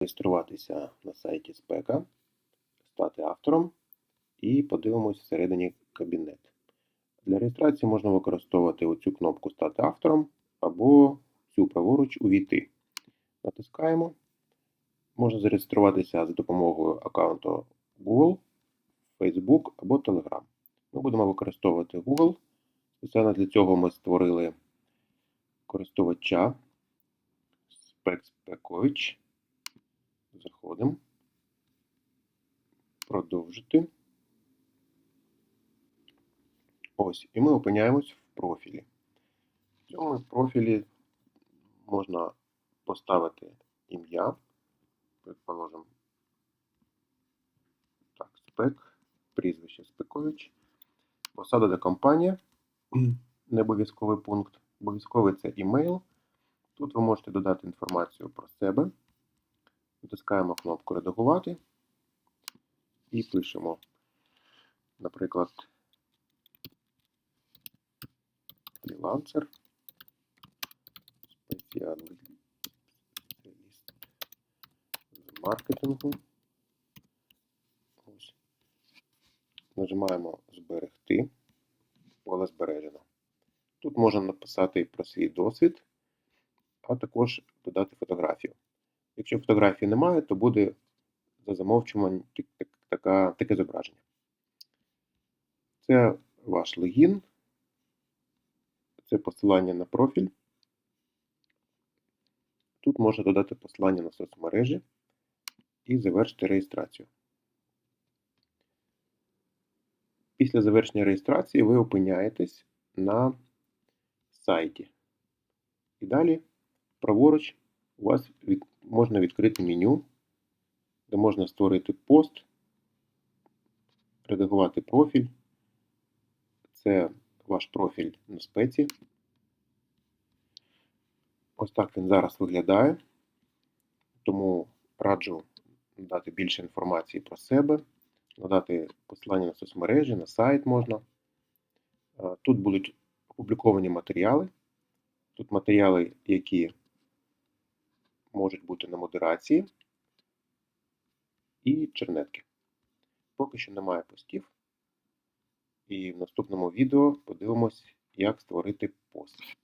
Реєструватися на сайті спека, стати автором і подивимось всередині кабінет. Для реєстрації можна використовувати оцю кнопку Стати автором або цю праворуч Увійти. Натискаємо. Можна зареєструватися за допомогою аккаунту Google, Facebook або Telegram. Ми будемо використовувати Google. Спеціально для цього ми створили користувача SpecSpekovich. Заходимо. Продовжити. Ось, і ми опиняємось в профілі. В цьому профілі можна поставити ім'я, предположимо, так, спек, прізвище Спекович, посада де компанія, не обов'язковий пункт. Обов'язковий це імейл. Тут ви можете додати інформацію про себе. Натискаємо кнопку Редагувати і пишемо, наприклад, фрілансер, спеціаліст з маркетингу. Ось. Нажимаємо Зберегти. Поле збережено. Тут можна написати про свій досвід, а також додати фотографію. Якщо фотографії немає, то буде за замовчуванням таке зображення. Це ваш логін, це посилання на профіль. Тут можна додати посилання на соцмережі і завершити реєстрацію. Після завершення реєстрації ви опиняєтесь на сайті. І далі праворуч у вас від, можна відкрити меню, де можна створити пост, редагувати профіль. Це ваш профіль на спеці. Ось так він зараз виглядає. Тому раджу дати більше інформації про себе, надати посилання на соцмережі, на сайт можна. Тут будуть опубліковані матеріали. Тут матеріали, які можуть бути на модерації і чернетки. Поки що немає постів. І в наступному відео подивимось, як створити пост.